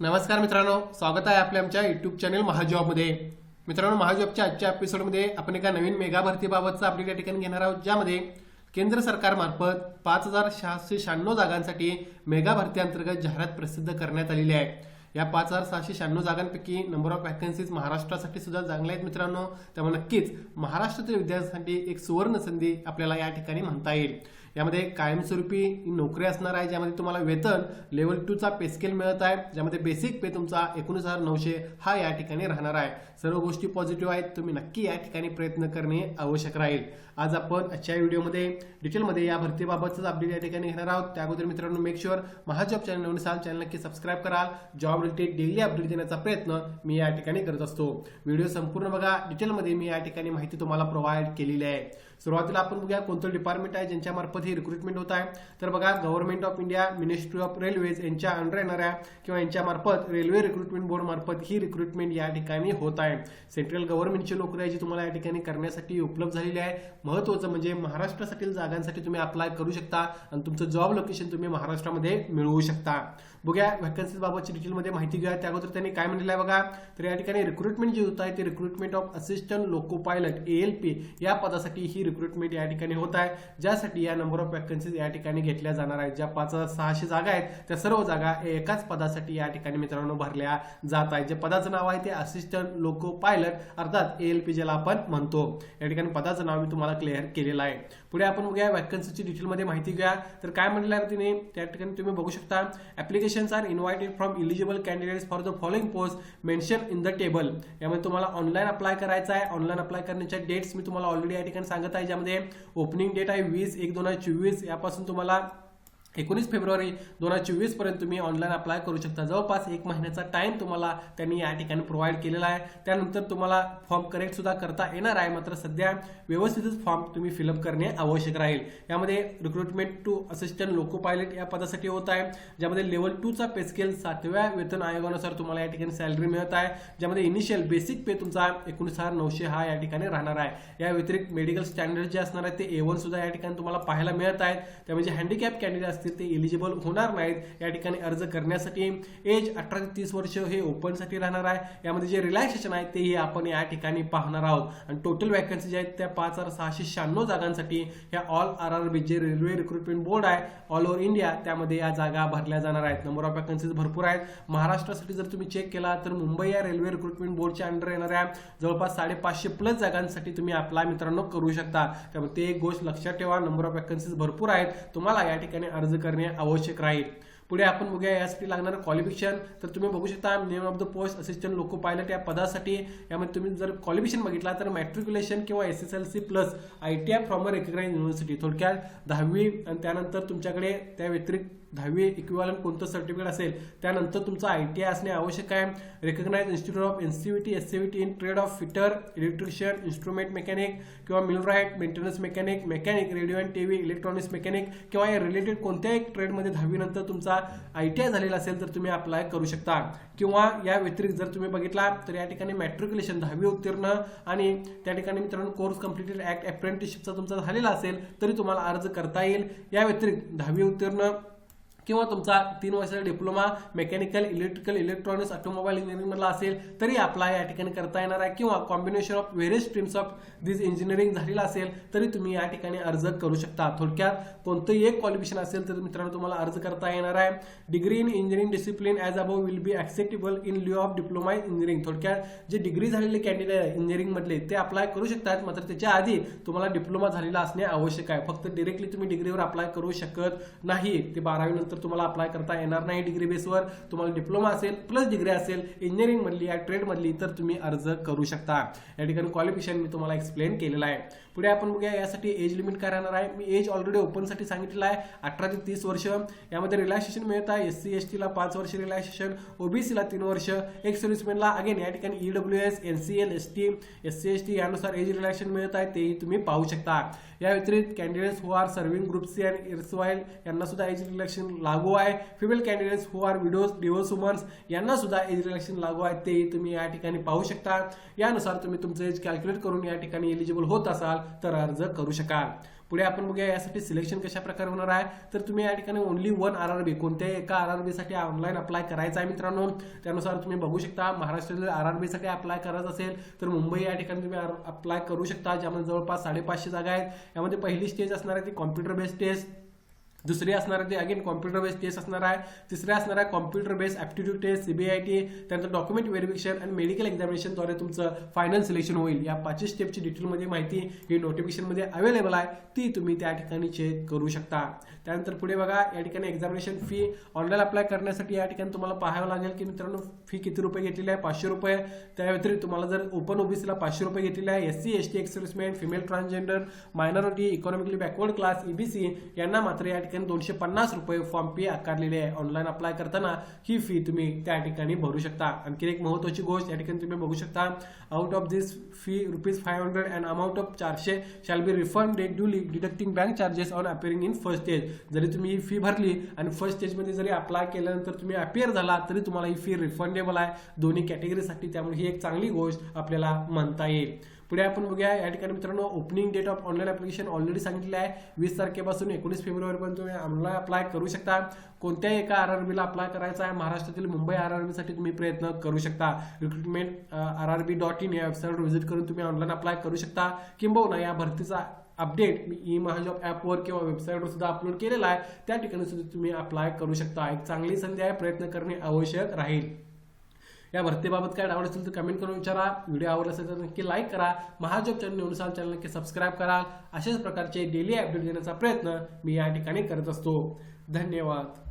नमस्कार मित्रांनो स्वागत आहे आपल्या आमच्या युट्यूब चॅनल महाजॉबमध्ये. मित्रांनो महाजॉबच्या आजच्या एपिसोडमध्ये आपण एका नवीन मेगा भरतीबाबतचा अपडेट या ठिकाणी घेणार आहोत ज्यामध्ये केंद्र सरकारमार्फत पाच हजार सहाशे शहाण्णव जागांसाठी मेगा भरती अंतर्गत जाहिरात प्रसिद्ध करण्यात आलेली आहे. या पाच हजार सहाशे शहाण्णव जागांपैकी नंबर ऑफ वॅकन्सीज महाराष्ट्रासाठी सुद्धा चांगल्या आहेत मित्रांनो. त्यामुळे नक्कीच महाराष्ट्रातील विद्यार्थ्यांसाठी एक सुवर्ण संधी आपल्याला या ठिकाणी म्हणता येईल. यामध्ये कायमस्वरूपी नोकरी असणार आहे ज्यामध्ये तुम्हाला वेतन लेवल टूचा पे स्केल मिळत आहे ज्यामध्ये बेसिक पे तुमचा एकोणीस हजार नऊशे हा या ठिकाणी राहणार आहे. सर्व गोष्टी पॉझिटिव्ह आहेत तुम्ही नक्की या ठिकाणी प्रयत्न करणे आवश्यक राहील. आज आपण आजच्या व्हिडिओमध्ये डिटेलमध्ये या भरतीबाबतच अपडेट या ठिकाणी घेणार आहोत. त्या अगोदर मित्रांनो मेक शुअर महाजॉब चॅनल नवीन असाल चॅनल नक्की सबस्क्राईब कराल. जॉब रिलेटेड डेली अपडेट देण्याचा प्रयत्न मी या ठिकाणी करत असतो. व्हिडिओ संपूर्ण बघा. डिटेलमध्ये मी या ठिकाणी माहिती तुम्हाला प्रोव्हाइड केलेली आहे. सुरुवातीला आपण बघूया कोणतं डिपार्टमेंट आहे ज्यांच्या मार्फत रिक्रुटमेंट होत आहे. तर बघा government of India ministry of railways यांच्या अंडर येणाऱ्या किंवा यांच्या मार्फत रेल्वे रिक्रुटमेंट बोर्ड मार्फत ही रिक्रुटमेंट या ठिकाणी होत आहे. सेंट्रल गव्हर्नमेंटची नोकरी आहे जी तुम्हाला या ठिकाणी करण्यासाठी उपलब्ध झालेली आहे. महत्वाचं म्हणजे महाराष्ट्रासाठी जागांसाठी तुम्ही अप्लाय करू शकता आणि तुमचं जॉब लोकेशन तुम्ही महाराष्ट्रामध्ये मिळवू शकता. बघूया व्हॅकन्सीज बाबतची डिटेलमध्ये माहिती घेऊया. त्या अगोदर त्यांनी काय म्हणलेलं आहे बघा? तर या ठिकाणी रिक्रुटमेंट जी होत आहे ते recruitment of assistant loco pilot L P या पदासाठी ही रिक्रुटमेंट या ठिकाणी होत आहे. ज्यासाठी या नंबर ऑफ वॅकन्सीज या ठिकाणी घेतल्या जाणार आहेत. ज्या पाच सहाशे जागा आहेत त्या सर्व जागा एकाच पदासाठी या ठिकाणी मित्रांनो भरल्या जात आहेत. जे पदाचं नाव आहे ते असिस्टंट लोको पायलट अर्थात एल पी ज्याला आपण म्हणतो. या ठिकाणी पदाचं नाव मी तुम्हाला क्लिअर केलेलं आहे. पुढे आपण बघूया वॅकन्सीची डिटेलमध्ये माहिती घ्या तर काय म्हटलं आहे तिने? त्या ठिकाणी तुम्ही बघू शकता applications are invited from eligible candidates for the following post mention in the table यामध्ये तुम्हाला ऑनलाईन अप्लाय करायचा आहे. ऑनलाईन अप्लाय करण्याच्या डेट्स मी तुम्हाला ऑलरेडी या ठिकाणी सांगत आहे ज्यामध्ये ओपनिंग डेट आहे वीस एक दोन हजार चोवीस यापासून तुम्हाला एकोणीस फेब्रुवारी दोन हजार चोवीसपर्यंत तुम्ही ऑनलाईन अप्लाय करू शकता. जवळपास एक महिन्याचा टाइम तुम्हाला त्यांनी या ठिकाणी प्रोव्हाइड केलेला आहे. त्यानंतर तुम्हाला फॉर्म करेक्ट सुद्धा करता येणार आहे. मात्र सध्या व्यवस्थितच फॉर्म तुम्ही फिलअप करणे आवश्यक राहील. यामध्ये recruitment to assistant loco pilot या पदासाठी होत आहे. ज्यामध्ये लेवल टूचा पे स्केल सातव्या वेतन आयोगानुसार तुम्हाला या ठिकाणी सॅलरी मिळत आहे. ज्यामध्ये इनिशियल बेसिक पे तुमचा एकोणीस हजार नऊशे हा या ठिकाणी राहणार आहे. या व्यतिरिक्त मेडिकल स्टँडर्ड जे असणार आहे ते ए वन सुद्धा या ठिकाणी तुम्हाला पाहायला मिळत आहेत. त्या म्हणजे हँडिकॅप कॅन्डिडेट असतील ते एलिजिबल होणार नाहीत. या ठिकाणी अर्ज करण्यासाठी एज अठरा ते तीस वर्ष हे ओपनसाठी राहणार आहे. यामध्ये जे रिलॅक्सेशन आहे तेही आपण या ठिकाणी पाहणार आहोत. आणि टोटल वॅकन्सी ज्या आहेत त्या पाच हजार सहाशे शहाण्णव जागांसाठी ह्या ऑल आर आर बी जे रेल्वे रिक्रुटमेंट बोर्ड आहे ऑल ओव्हर इंडिया त्यामध्ये या जागा भरल्या जाणार आहेत. नंबर ऑफ वॅकन्सीज भरपूर आहेत. महाराष्ट्रासाठी जर तुम्ही चेक केला तर मुंबई या रेल्वे रिक्रुटमेंट बोर्डच्या अंडर येणाऱ्या जवळपास साडेपाचशे प्लस जागांसाठी तुम्ही अप्लाय मित्रांनो करू शकता. त्यामुळे ते एक गोष्ट लक्षात ठेवा. नंबर ऑफ वॅकन्सीज भरपूर आहेत. तुम्हाला या ठिकाणी अर्ज अर्ज करणे आवश्यक राहील. पुढे आपण बघूया यासाठी लागणारं क्वालिफिकेशन तर तुम्ही बघू शकता name of the post assistant loco pilot या पदासाठी. यामध्ये तुम्ही जर क्वालिफिकेशन बघितला तर मॅट्रिक्युलेशन किंवा S S L C plus I T I from a recognise university थोडक्यात दहावी आणि त्यानंतर तुमच्याकडे त्या व्यतिरिक्त दहावी इक्विवॉलंट कोणतं सर्टिफिकेट असेल त्यानंतर तुमचं आय टी आय असणे आवश्यक आहे. Recognise institute of N C V T S C V T in trade of fitter electrician instrument mechanic किंवा millwright maintenance mechanic mechanic radio and TV electronics mechanic किंवा या related कोणत्याही ट्रेडमध्ये दहावीनंतर तुमचा आय टी आय झालेला असेल तर तुम्ही अप्लाय करू शकता. किंवा या व्यतिरिक्त जर तुम्ही बघितला तर या ठिकाणी मॅट्रिक्युलेशन दहावी उत्तीर्ण आणि त्या ठिकाणी मित्रांनो कोर्स कम्प्लिटेड ऍक्ट अप्रेंटिसशिपचा तुमचा झालेला असेल तरी तुम्हाला अर्ज करता येईल. या व्यतिरिक्त दहावी उत्तीर्ण किंवा तुमचा तीन वर्षाचा diploma mechanical electrical electronics automobile इंजिनिअरिंगमधला असेल तरी अप्लाय या ठिकाणी करता येणार आहे. किंवा combination of various streams of this engineering झालेला असेल तरी तुम्ही या ठिकाणी अर्ज करू शकता. थोडक्यात कोणतंही एक क्वालिफिकेशन असेल तर मित्रांनो तुम्हाला अर्ज करता येणार आहे. Degree in engineering discipline as above will be acceptable in lieu of diploma in engineering थोडक्यात जे डिग्री झालेले कॅन्डिडेट आहे इंजिनिअरिंगमधले ते अप्लाय करू शकतात मात्र त्याच्या आधी तुम्हाला डिप्लोमा झालेला असणे आवश्यक आहे. फक्त डिरेक्टली तुम्ही डिग्रीवर अप्लाय करू शकत नाही. ते बारावी नंतर तुम्हाला अप्लाय करता येणार नाही डिग्री बेसवर तुम्हाला डिप्लोमा असेल प्लस डिग्री असेल इंजिनिअरिंग मधली या ट्रेड मधली तर तुम्ही अर्ज करू शकता. या ठिकाणी क्वालिफिकेशन मी तुम्हाला एक्सप्लेन केलेलं आहे. पुढे आपण बघूया यासाठी एज लिमिट काय राहणार आहे? मी एज ऑलरेडी ओपनसाठी सांगितलेलं आहे अठरा ते तीस वर्ष. यामध्ये रिलॅक्सेशन मिळत आहे एस सी एस टीला पाच वर्ष रिलॅक्सेशन ओबीसीला तीन वर्ष एक सर्व्हिसमॅनला अगेन या ठिकाणी E W S N C L S T S C S T यानुसार एज रिलॅक्सेशन मिळत आहे तेही तुम्ही पाहू शकता. या व्यतिरिक्त candidates who are serving group C and erstwhile यांना सुद्धा एज रिलॅक्सेशन लागू आहे. Female candidates who are widows divorce womens यांना सुद्धा एज रिलॅक्सेशन लागू आहे. ते तुम्ही या ठिकाणी पाहू शकता. यानुसार तुम्ही तुमचं एज कॅल्क्युलेट करून या ठिकाणी एलिजिबल होत असाल तर अर्ज करू शकाल. पुढे आपण बघूया यासाठी सिलेक्शन कशा प्रकारे होणार आहे. तर तुम्ही या ठिकाणी only one R R B कोणत्याही एका आर आरसाठी ऑनलाईन अप्लाय करायचा आहे मित्रांनो. त्यानुसार तुम्ही बघू शकता महाराष्ट्रातील आर आरसाठी अप्लाय करायचं असेल तर मुंबई या ठिकाणी तुम्ही अप्लाय करू शकता ज्यामध्ये जवळपास साडेपाचशे जागा आहेत. यामध्ये पहिली स्टेज असणार आहे ती कॉम्प्युटर बेस्ड टेस्ट दुसरी असणार आहे ती अगेन कॉम्प्युटर बेस्ड टेस्ट असणार आहे. तिसरी असणार आहे computer based aptitude test CBIT त्यानंतर डॉक्युमेंट व्हेरिफिकेशन आणि मेडिकल एक्झामिनेशनद्वारे तुमचं फायनल सिलेक्शन होईल. या पाचही स्टेपची डिटेलमध्ये माहिती ही नोटिफिकेशनमध्ये अवेलेबल आहे. ती तुम्ही त्या ठिकाणी चेक करू शकता. त्यानंतर पुढे बघा या ठिकाणी एक्झामिनेशन फी ऑनलाईन अप्लाय करण्यासाठी या ठिकाणी तुम्हाला पाहावं लागेल की मित्रांनो फी किती रुपये घेतलेली आहे? पाचशे रुपये. त्या व्यतिरिक्त तुम्हाला जर ओपन ओबीसीला पाचशे रुपये घेतलेले आहे S C S T ex servicemen female transgender minority economically backward class EBC यांना मात्र या ठिकाणी दोनशे पन्नास रुपये फॉर्म फी आकारलेली आहे. ऑनलाईन अप्लाय करताना ही फी तुम्ही त्या ठिकाणी भरू शकता. आणखी एक महत्वाची गोष्ट या ठिकाणी तुम्ही बघू शकता out of this fee rupees five hundred and amount of चारशे shall be refunded duly deducting bank charges on appearing in first stage जरी तुम्ही ही फी भरली आणि फर्स्ट स्टेजमध्ये जरी अप्लाय केल्यानंतर तुम्ही अपिअर झाला तरी तुम्हाला ही फी रिफंडेबल आहे. दोन्ही कॅटेगरीसाठी त्यामुळे ही एक चांगली गोष्ट आपल्याला म्हणता येईल. पुढे आपण बघूया. या ठिकाणी मित्रांनो opening date of online application already सांगितले आहे. वीस तारखेपासून एकोणीस फेब्रुवारीपर्यंत तुम्ही ऑनलाईन अप्लाय करू शकता. कोणत्याही एका आर आर बीला अप्लाय करायचा आहे. महाराष्ट्रातील मुंबई आर आरसाठी तुम्ही प्रयत्न करू शकता. Recruitment R R B dot in या वेबसाईटवर व्हिजिट करून तुम्ही ऑनलाईन अप्लाय करू शकता. किंबहुना या भरतीचा अपडेट मी ई महाजॉब ॲपवर किंवा वेबसाईटवर सुद्धा अपलोड केलेला आहे. त्या ठिकाणी सुद्धा तुम्ही अप्लाय करू शकता. एक चांगली संधी आहे. प्रयत्न करणे आवश्यक राहील. या भरतीबाबत काय डाऊट असेल तर कमेंट करून विचारा. व्हिडिओ आवडला असेल तर नक्की लाईक करा. महाजॉब चॅनल निवडसाल चॅनल नक्की सबस्क्राईब करा. अशाच प्रकारचे डेली अपडेट देण्याचा प्रयत्न मी या ठिकाणी करत असतो. धन्यवाद.